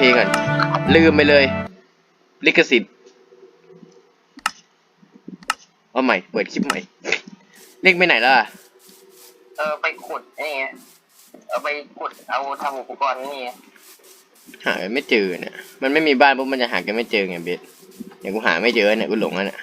เพลงก่อนลืมไปเลย ลิขสิทธิ์เอาใหม่ เปิดคลิปใหม่ เล่งไปไหนแล้วอะ เออไปขุดนี่ไงเอาไปขุดเอาทำอุปกรณ์นี่ไงหาไม่เจอเนี่ยมันไม่มีบ้านปุ๊บมันจะหากันไม่เจอไงเบสเนี่ยกูหาไม่เจอเนี่ยกูหลงแล้วเนี่ย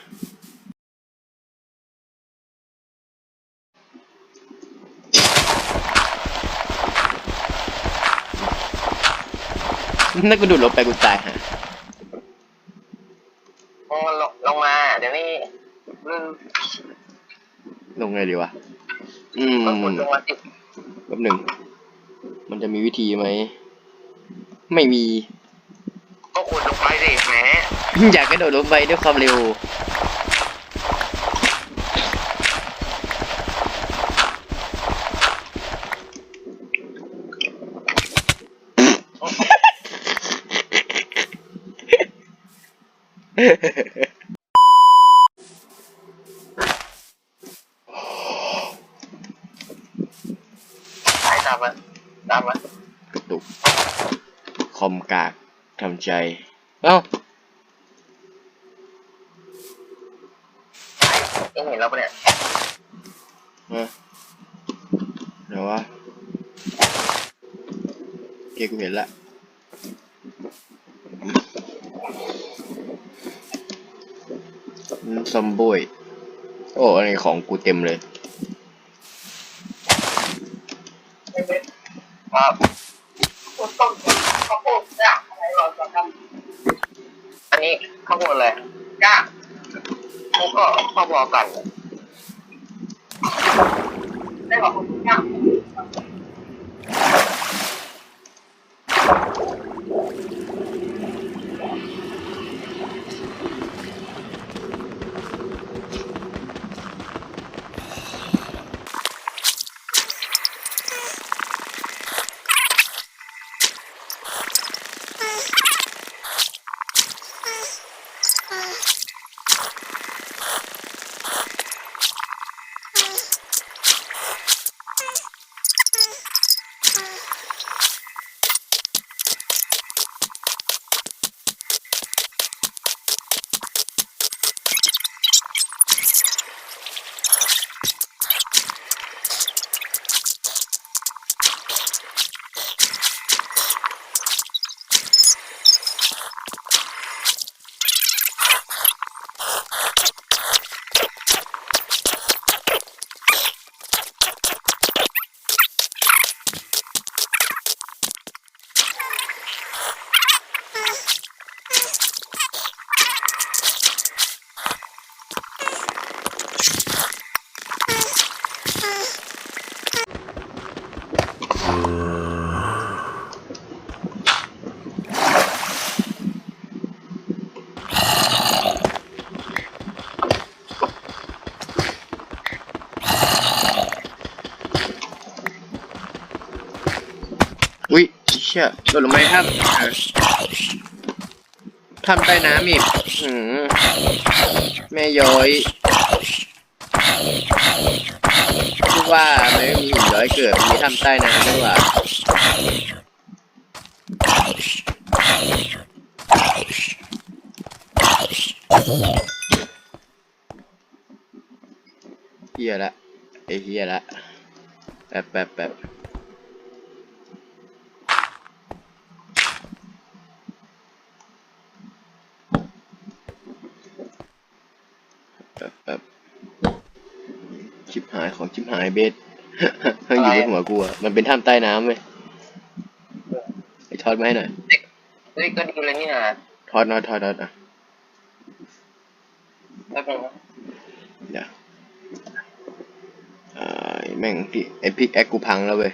ถ้ากูดูดลบไปกูตายฮะลงลงลงมา เดี๋ยวนี้ลืมลงไงดีวะ อืมก็ขุดลงมาสิแป๊บหนึ่ง มันจะมีวิธีไหม ไม่มี ก็ขุดลงไปสิแหมอยากกระโดดลงไปด้วยความเร็ว สายตามมาตามมา กระตุก คอมกากทำใจ เอ้า เอ็งเห็นเราปะเนี่ย ฮะเดี๋ยววะโอเคกูเห็นละอืมซอมบอยโอ้อันนี้ของ กูเต็มเลยครับต้มข้าวโพดจ้าอะไรเราจะทำอันนี้ข้าวโพดอะไรก้าแล้วก็ข้าวบอกันได้บอกคุณก้า อุ้ยเชี่ยโดดลงไปครับทำใต้น้ำอีกหืมแม่ย้อยคิดว่าไม่มีหุ่นย้อยเกิดมีทำใต้น้ำด้วยว่ะเฮียละไอเฮียละแป๊บแป๊บแป๊บแบบ ชิบหายของชิบหายเบสเพิ่งอยู่บนหัวกูอะมันเป็นถ้ำใต้น้ำเว้ยไอ้ทอดมาให้หน่อยเฮ้ยก็ดีเลยนี่นะทอดนอดทอดทอดอะไม่เป็นไรเดี๋ยวอ่าไอ้แม่งพี่ไอ้พิกแอคกูพังแล้วเว้ย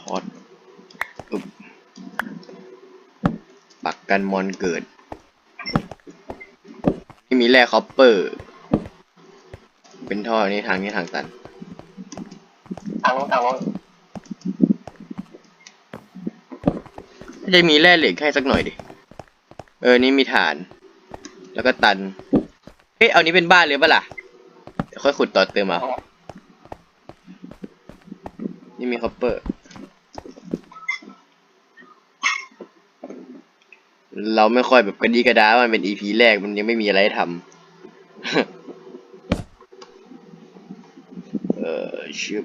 ทอดอึบปักกันมอนเกิดไม่มีแร่คอปเปอร์ เป็นท่อนี้ทางนี้ทางตันทางนู้นทางนู้นจะมีแร่เหล็กให้สักหน่อยดิ เออ นี่มีฐาน แล้วก็ตัน เฮ้ย เอานี้เป็นบ้านเลยปะล่ะค่อยขุดต่อเติมมานี่มีคอปเปอร์ เราไม่ค่อยแบบกระดีกระดามันเป็นอีพีแรกมันยังไม่มีอะไรทำ อชิบ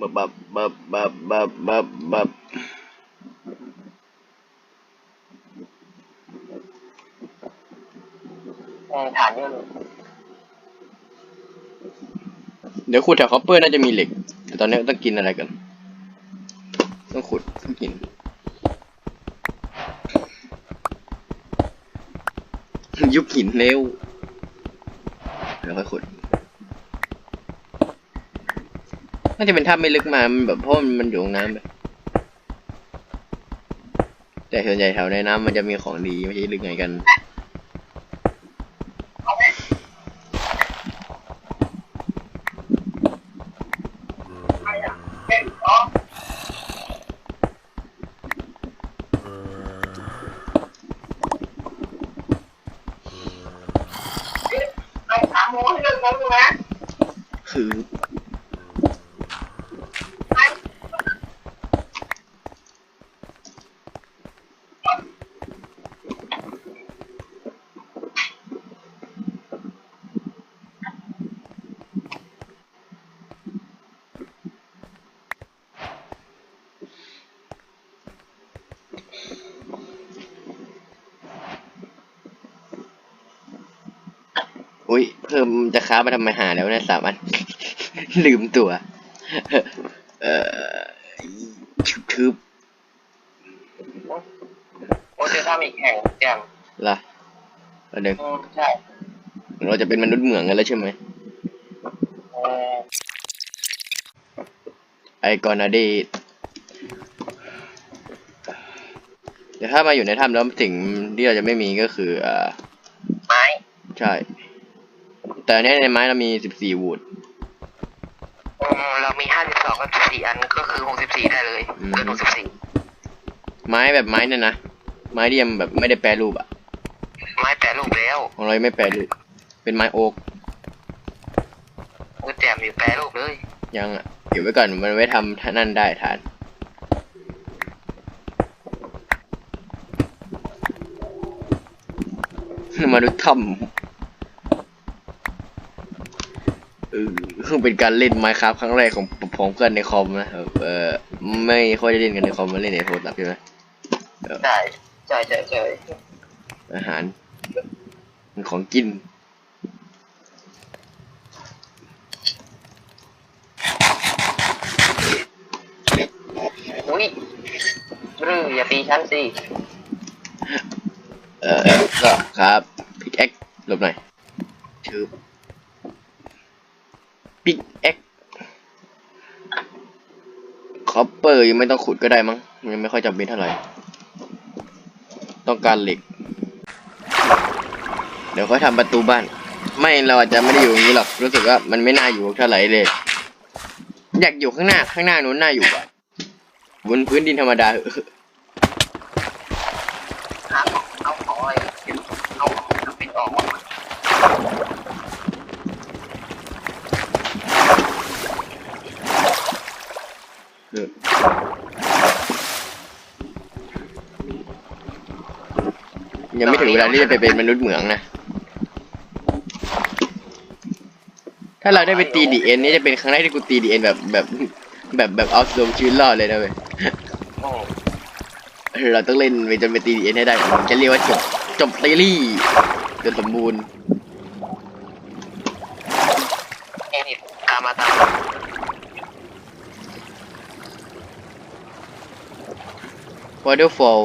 บับบับบับบับบับบับบับเออฐานเยอะเลยเดี๋ยวขุดแถวคอปเปอร์น่าจะมีเหล็ก แต่ตอนนี้ต้องกินอะไรกัน ต้องขุดต้องกิน ยุบหินเร็วเดี๋ยวค่อยขุด น่าจะเป็นถ้ำไม่ลึกมามันแบบเพราะมันอยู่ตรงน้ำไปแต่ส่วนใหญ่แถวในน้ำมันจะมีของดีไม่ใช่ลึกไงกัน ไอ้สามโมงให้เรื่องนั้นนะ คือ อุ้ยเพิ่มจะค้ามาทำไมหาแล้วนะสามอัน ลืมตัว เอ่อทึบโอ้เจอถ้ำอีกแห่งแจมๆล่ะอันหนึ่งอืมใช่เราจะเป็นมนุษย์เหมืองกันแล้วใช่ไหมเออไอกอนาดีแต่ถ้ามาอยู่ในถ้ำแล้วสิ่งที่เราจะไม่มีก็คืออ่าไม้ ใช่ แต่อันเนี้ยในไม้เรามีสิบสี่วูด อืมเรามีห้าสิบสองกับสี่อันก็คือหกสิบสี่ได้เลยอืม เกินหกสิบสี่ไม้แบบไม้นั่นนะไม้ที่ยังแบบไม่ได้แปรรูปอะไม้แปะรูปแล้วของเรายังไม่แปรรูป เป็นไม้โอ๊กก็แจมอยู่แปะรูปเลยยังอะเก็บไว้ก่อนมันไว้ทำนั่นได้ฐาน มาดูถ้ำ เออเพิ่งเป็นการเล่นไมค์ครับครั้งแรกของของเพื่อนในคอมนะเออเออไม่ค่อยได้เล่นกันในคอมมาเล่นในโทรศัพท์ใช่ไหมใช่ใช่ใช่ใช่อาหารมันของกินอุ้ยรื้ออย่าตีฉันสิ เออก็ครับพิกแอ็กหลบหน่อยชื่อ พิกแอ็กคอปเปอร์ยังไม่ต้องขุดก็ได้มั้งยังไม่ค่อยจำเป็นเท่าไหร่ ต้องการเหล็ก เดี๋ยวค่อยทำประตูบ้าน ไม่เราอาจจะไม่ได้อยู่ตรงนี้หรอก รู้สึกว่ามันไม่น่าอยู่เท่าไหร่เลย อยากอยู่ข้างหน้าข้างหน้านู้นน่าอยู่กว่าบนพื้นดินธรรมดาเถอะ หาของเอาของอะไรเอาของเอาเป็นออกมา เออ ยังไม่ถึงเวลาที่จะไปเป็นมนุษย์เหมืองนะ ถ้าเราได้ไปตีดีเอ็นนี่จะเป็นครั้งแรกที่กูตีดีเอ็นแบบแบบแบบแบบเอาลงชีวิตรอดเลยนะเว้ยโอ้เราต้องเล่นไปจนไปตีดีเอ็นให้ได้ผมจะเรียกว่าจบจบซีรีส์จนสมบูรณ์เอ็นิดตามมาตามมาวอเตอร์ฟอลแ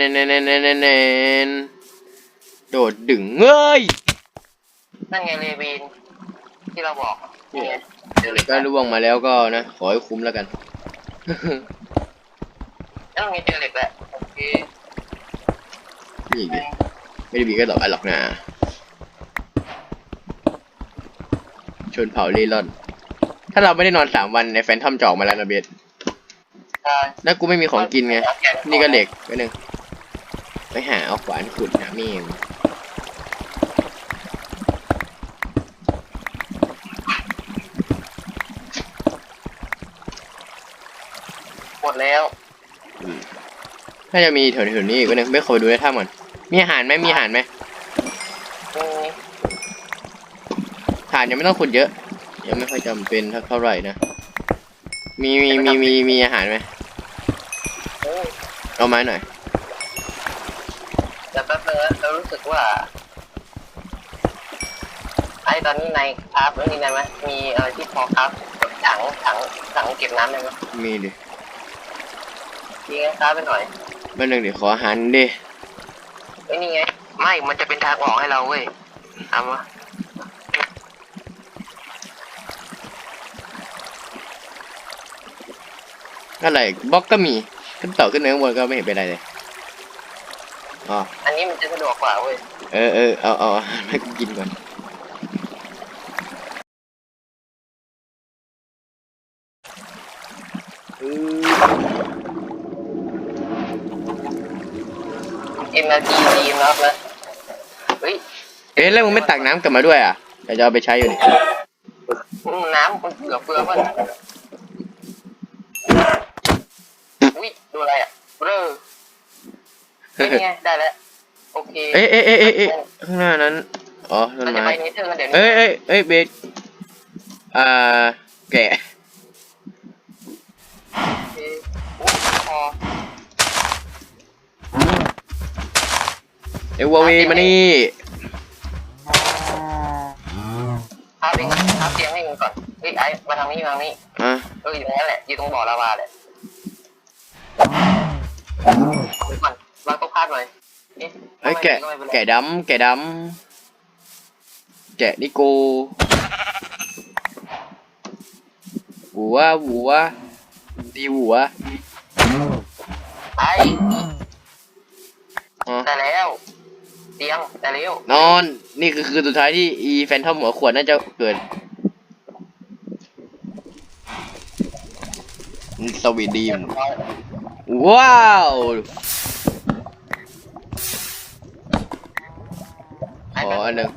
นนนนแนนแนนแนนโดดดึงเอ้ยนั่นไงเลวินที่เราบอกนี่ไงเจอเหล็กก็ร่วงมาแล้วก็นะ ขอให้คุ้มแล้วกันนั่นไงเจอเหล็กแหล้วโอเคนี่ดิไม่ได้มีก็ตอบอะไรหรอกนะชนเผ่าเล่ร่อน ถ้าเราไม่ได้นอนสามวันในแฟนทอมจอกมาแล้วนะเบสใช่แล้วกูไม่มีของกินไง นี่ก็เหล็กไปหนึ่ง ไปหาเอาขวานขุดนะเมมหมดแล้วถ้าจะมีแถวๆนี้อีกนึงไม่เคยดูได้ท่าหมันมีอาหารไหมมีอาหารไหมมีฐานยังไม่ต้องขุดเยอะ ยังไม่ค่อยจำเป็นเท่าไหร่นะ มีมีมีมีมีอาหารไหมเอาไม้หน่อย นนี้ในคราฟนี่ได้ไหมมีอะไรที่พอคราฟถังถังถังเก็บน้ำได้ไหมมีดิดีงั้นคราฟไปหน่อยแป๊บนึงเดี๋ยวขออาหารดิไอ้ยนี่ไง ไม่ มันจะเป็นทางออกให้เราเว้ยเอามาอะไรบล็อกก็มีขึ้นต่อขึ้นเนื้ข้างบนก็ไม่เห็นเป็นไรเลยอ๋ออันนี้มันจะสะดวกกว่าเว้ย เออเออเอาเอาอาหารให้กูกินก่อน เอ็มนาทีดีนะครับนะเฮ้ยเอ๊ะแล้วมึงไม่ตักน้ำกลับมาด้วยอะเดี๋ยวจะเอาไปใช้อยู่นี่อืมน้ำมันเกลือเฟือมันอุ้ยดูอะไรอะเบ้อเฮ้ยนี่ไงได้แล้วโอเคเอ๊ะเอ๊ะเอ๊ะเอ๊ะเอ๊ะข้างหน้านั้นอ๋อต้นเราจะไม้ไปเนเธอร์กันเดี๋ยวนี้เอ้ยเอ้ยเอ้ยเบสอ่าแกะ โอเคอุ๊ยพอ เอวาวีมานี่พาไปพาเตียงให้มึงก่อนเฮ้ยไอ้มาทางนี้มาทางนี้อะเอออยู่ตรงนั้นแหละอยู่ตรงบ่อลาวาแหละเอาไปก่อนวางโต๊ะพาดหน่อยเอ๊ะเอ้ยแกะไม่เป็นไรแกะดำแกะดำแกะนิโกหัวหัวดีหัวไอ้อ๋อได้แล้ว เตียงได้แล้วนอน นี่คือคืนสุดท้ายที่อีแฟนทอมหัวขวดน่าจะเกิดสวีดีมว้าวขไอ้อแบบอันหนึ่ง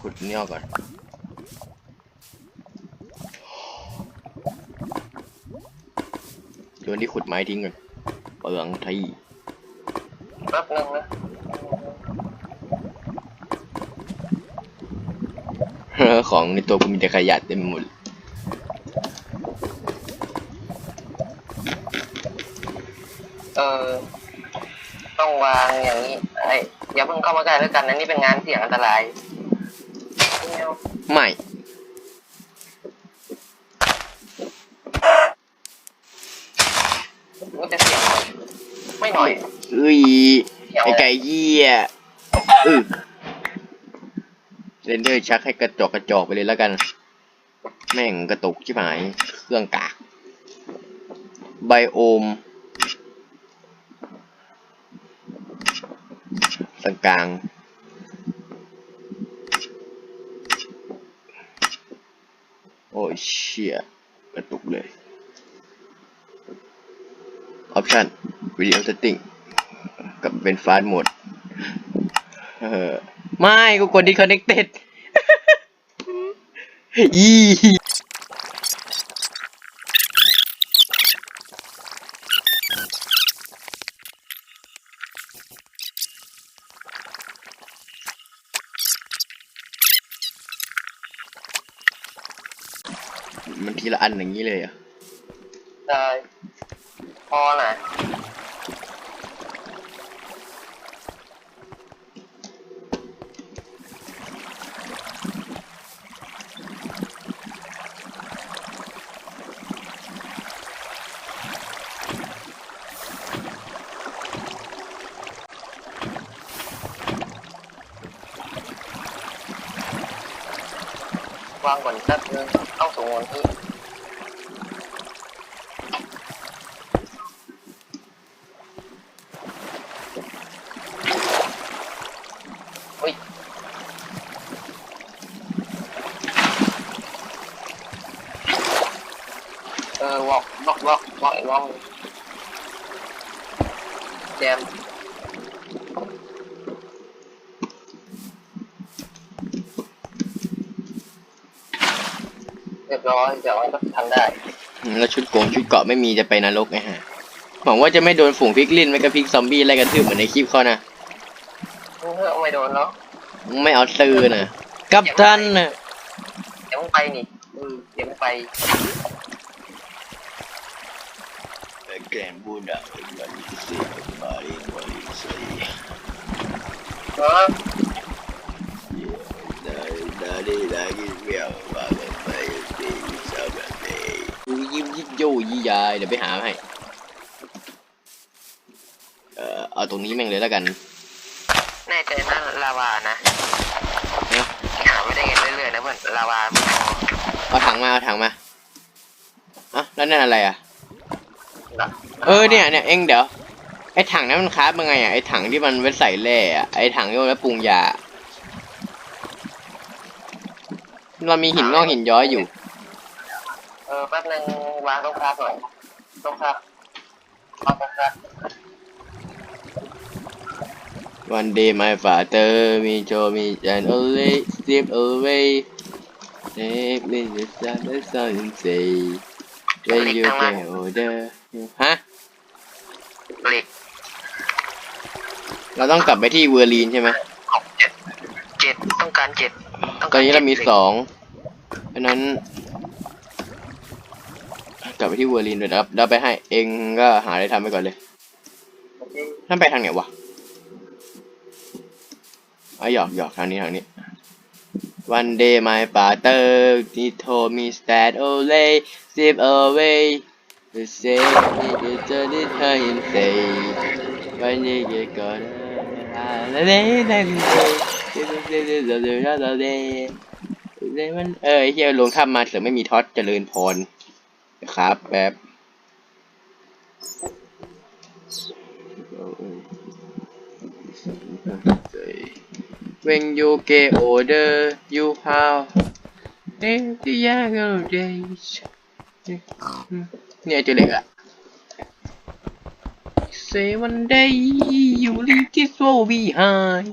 ขุดนี่ออกก่อนโยนที่ขุดไม้ทิ้งก่อน เปลืองที่ แป๊บนึงนะของในตัวกูมีแต่ขยะเต็มไปหมดเออต้องวางอย่างนี้ไอ้อย่าเพิ่งเข้ามาใกล้แล้วกันนะนี่เป็นงานเสี่ยงอันตรายไม่เอาไม่มันจะเสี่ยงหน่อยไม่หน่อย เอ้ยไอไก่เยี่ยอึเรนเดอร์ชักให้กระจอกกระจอกไปเลยแล้วกัน แม่งกระตุกชิบหาย เครื่องกากไบโอมสังกลางโอ้ยเชี่ยกระตุกเลย ออปชันวิดีโอเซตติ้ง กับเป็นฟาสต์โหมดเออไม่กูกด disconnected อีมันทีละอันอย่างนี้เลยเหรอะ ได้ พอน่ะวางก่อนแหมด ที่อุ้ยเออวอกวอกวอกวอกอีกวอกแจม เรียบร้อยเดี๋ยวมันก็ทำได้แล้วชุดโกงชุดเกาะไม่มีจะไปนรกไงฮะหวังว่าจะไม่โดนฝูงพิกลินไม่ก็พิกซอมบี้ไล่กันทืบเหมือนในคลิปเขานะเพื่อไม่โดนเนาะไม่เอาซื้อนะกับท่านนะเดี๋ยวมึงไปนี่อืมเดี๋ยวมึงไปแกนบูดาวันนี้สิมาเรียนวันนี้สิเออได้ได้ โยยี่ยายเดี๋ยวไปหาให้ เอ่อเอาตรงนี้แม่งเลยแล้วกันแน่ใจนั่นลาวานะนะหาไม่ได้เงินเรื่อยๆนะเพื่อนลาวาไม่พอเอาถังมาเอาถังมาอะแล้วนั่นอะไรอะละเออเนี่ยเนี่ยเอ็งเดี๋ยวไอ้ถังนั้นมันคราฟยังไงอะไอ้ถังที่มันไว้ใส่แร่อะไอ้ถังที่เอาไว้ปรุงยาเรามีหินงอกหินย้อยอยู่เออแป๊บนึ งวางตรงคราฟหน่อยตรงคราฟเอาตรงคราฟ One day my father me told me and always slip away. Take me the sun the sun and say when you get older. ฮะเหล็กเราต้องกลับไปที่เวอร์ลีนใช่ไหมของเจ็ดเจ็ดต้องการเจ็ดต้องตกอนนี้เรามีจ็ดสองเพราะนั้น กลับไปที่เวอร์ลีนเลยนะครับเราไปให้เองก็หาอะไรทำไปก่อนเลยนั่นไปทางไหนวะอ๋อหยอกหยอกทางนี้ทางนี้ One day my father he told me that only slip away to say me to turn it her and say when you get gone the day that you say this is this is the day มันเออไอ้เฮียลงถ้ำมาเสือไม่มีท็อตเจริญพร ครับแป๊บเวงยูเกโอเดอร์ยูฮาวเอ็นที่ยากเดชเนี่ยจะเล็กอะ Say one day you leave this world behind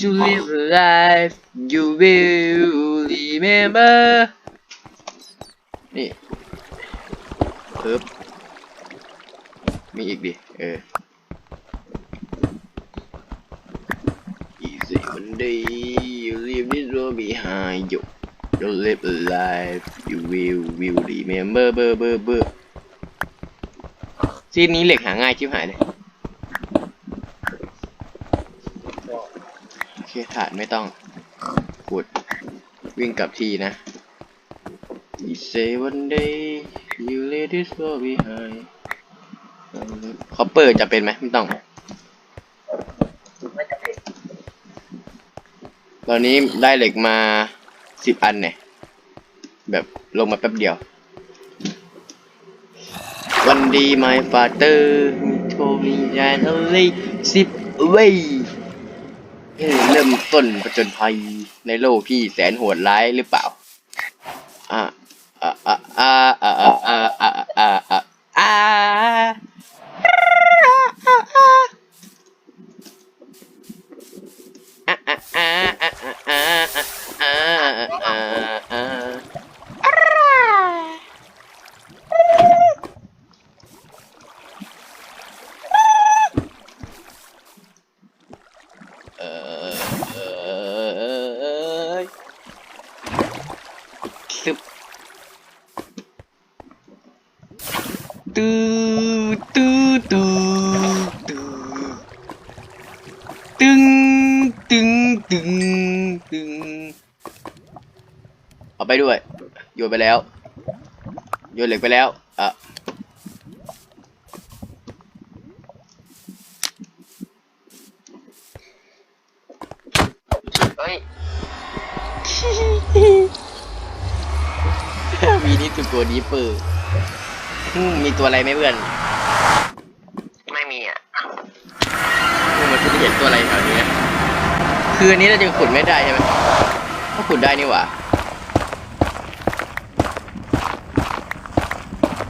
You live a life you will remember นี่ปึ๊บมีอีกดิ เออ Easy one day you leave this world behind you. You live a life you will will remember เบอร์เบอร์เบอร์ซีนนี้เหล็กหาง่ายชิบหายเลยโอเคฐานไม่ต้องกดวิ่งกลับทีนะ say one day you leave this world behind คอปเปอร์จะเป็นไหมไม่ต้องไม่จำเนตอนนี้ได้เหล็กมาสิบอันเนี่ย แบบลงมาแป๊บเดียว วันดี my father he told me that only sip away เอ้ยเริ่มต้นประจนภัยในโลกที่แสนโหดร้ายหรือเปล่า นไปแล้ว โยนเหล็กไปแล้วอะเฮ้ย มีนี่ตัวตัวนี้เปิดอืมมีตัวอะไรไหมเพื่อนไม่มีอะอืมมันจะเห็นตัวอะไรแถวนี้นะคืออันนี้เราจะขุดไม่ได้ใช่ไหมก็ขุดได้นี่หว่า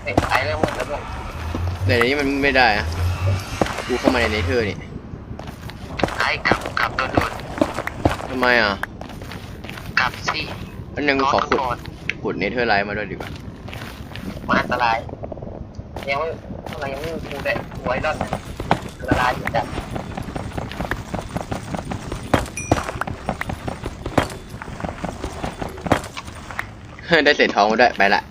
เฮ้ยไอ้เรื่องหมดแล้วเพื่อน แต่ ในนี้มันไม่ได้นะกูเข้ามาในเนเธอร์นี่ไอ้กลับกลับโดนโดนทำไมอะกลับสิอันนึงกูขอขุดก่อนขุดเนเธอร์ไลท์มาด้วยดีกว่ามันอันตรายยังไม่ทำไมยังไม่มีกูได้หวยรอดละลายอยู่จัดได้เศษทองมาด้วยไปละ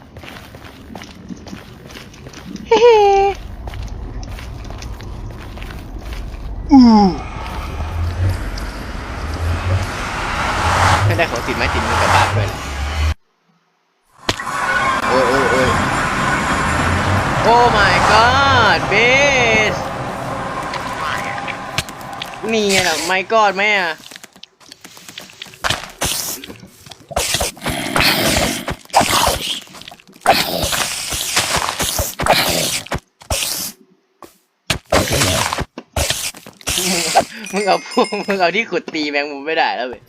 ไม่ได้ของติดไม้ติดมือกลับบ้านด้วยโอ้ยโอ้ยโอ้ยโอ้ my god เบสไม่อะนี่ไงล่ะ my god ไหมอะ มึงเอาพวกมึงเอาที่ขุดตีแมงมุมไม่ได้แล้วเว้ย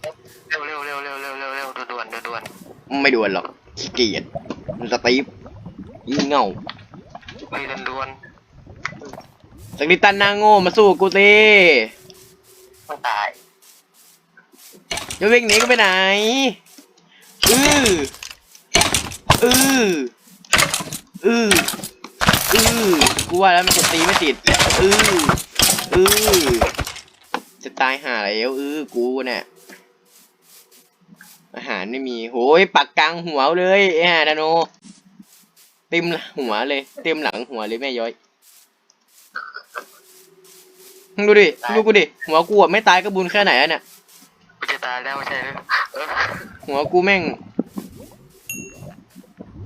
เร็วเร็วเร็วเร็วเร็วเร็วเร็วด่วนด่วนด่วนไม่ด่วนหรอกขี้เกียจมันสตีฟยิ่งเงาไปด่วนด่วนสักนิดตันนางโง่มาสู้กูสิต้องตายจะวิ่งหนีก็ไปไหนอืออืออืออือกูว่าแล้วมันกดตีไม่ติดอืออือ จะตายห่าแล้วอือกูเนี่ยอาหารไม่มีโหยปักกลางหัวเลยไอ้ห่าดาโนเต็มหัวเลย เต็มหลังหัวเลยแม่ย้อยมึงดูดิมึงดูกูดิหัวกูอะไม่ตายก็บุญแค่ไหนอะเนี่ยกูจะตายแล้วไม่ใช่หรือเออหัวกูแม่ง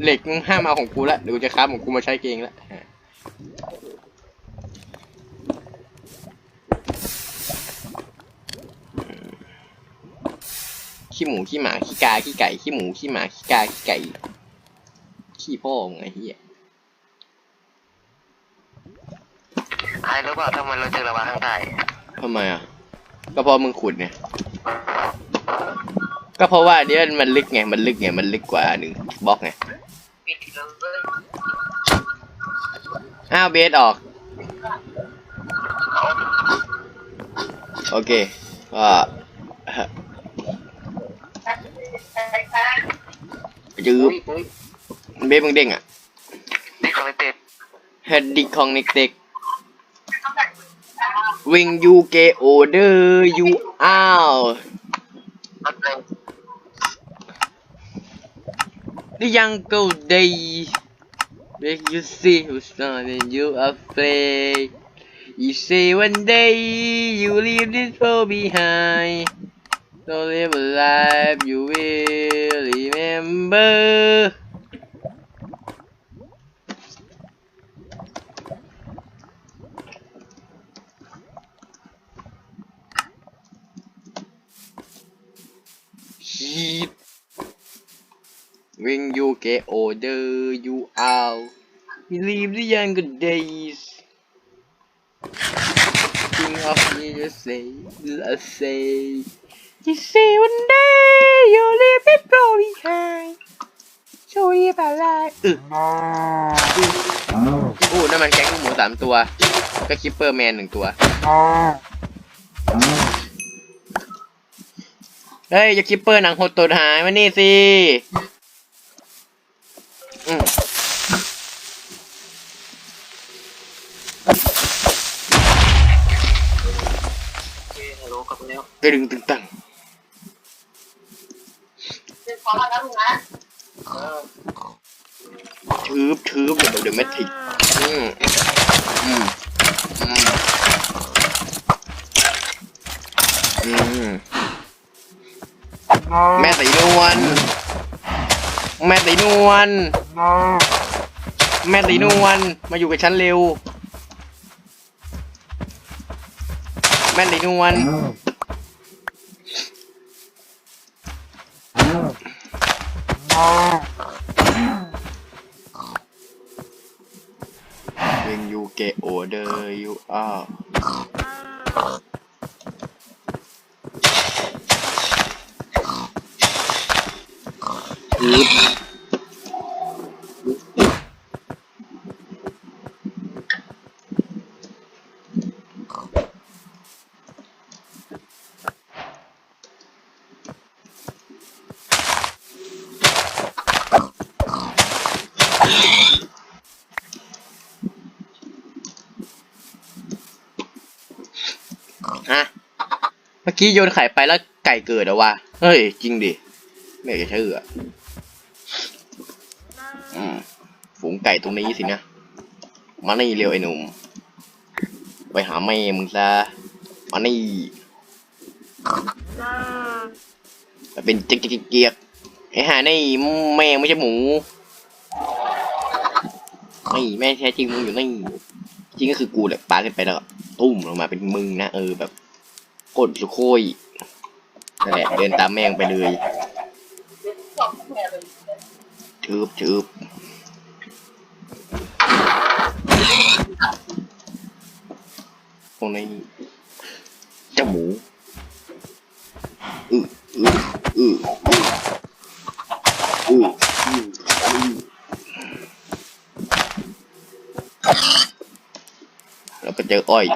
เหล็กมึงห้ามเอาของกูละเดี๋ยวกูจะค้าของกูมาใช้เองละ ขี้หมูขี้หมาขี้กาขี้ไก่ขี้หมูขี้หมาขี้กาขี้ไก่ขี้พ่อมึงไงเฮียใครรู้เปล่าทำไมเราเจอระบาข้างใต้ทำไมอะ ก็เพราะมึงขุดไงก็เพราะว่าเดี๋ยวมันลึกไง มันลึกไง มันลึกกว่าหนึ่งบล็อกไงปิดเลยอ้าวเบสออก โอเคก็ จืบอุ้ยอุ้ยเบสมึงเด้งอะนี่คอนเทนต์เฮดดิคองนิกเต็กวิงยูเกโอเดอร์ยูอ้าวนัดเลย The younger day make you see who's not and you afraid You say one day you leave this world behind Don't live a life you will remember Shit When you get older, you out. Believe the younger days. Think of me, you say, I say. You say one day you'll leave it go behind. Show you about life. อึโอ้นั่นมันแก๊งลูกหมูสามตัว ก็คิปเปอร์แมนหนึ่งตัว เฮ้ยอย่าคิปเปอร์หนังหดตัวหายมานี่สิอืมเฮ้ยฮัลโหลกลับมาแล้วกระดึงตึงตัง เป็นความรักนะเออชืบชืบเดี๋ยวเดี๋ยวไม่ถิกอืมอืมอืมอืมแม่สีนวลแม่สีนวลแม่สีนวลมาอยู่กับฉันเร็ว แม่สีนวล When you get older, you are. อ อกี้โยนไข่ไปแล้วไก่เกิดเหรอวะ เฮ้ย จริงดิ ไม่อยากจะเชื่ออืมฝูงไก่ตรงนี้สินะ มานี่เร็วไอ้หนุ่ม ไปหาแม่มึงซะ มานี่ไปเป็นเจ๊กเกียกไอ้หานี่แม่ไม่ใช่หมูนี่แม่แท้จริงมึงอยู่นี่ จริงก็คือกูแหละปาขึ้นไปแล้วตุ้มลงมาเป็นมึงนะเออแบบ กดสุโคยนั่นแหละเดินตามแม่งไปเลยชืบชืบพวกนี้เจ้าหมูอืออืออืออืออืออืออือแล้วก็เจออ้อย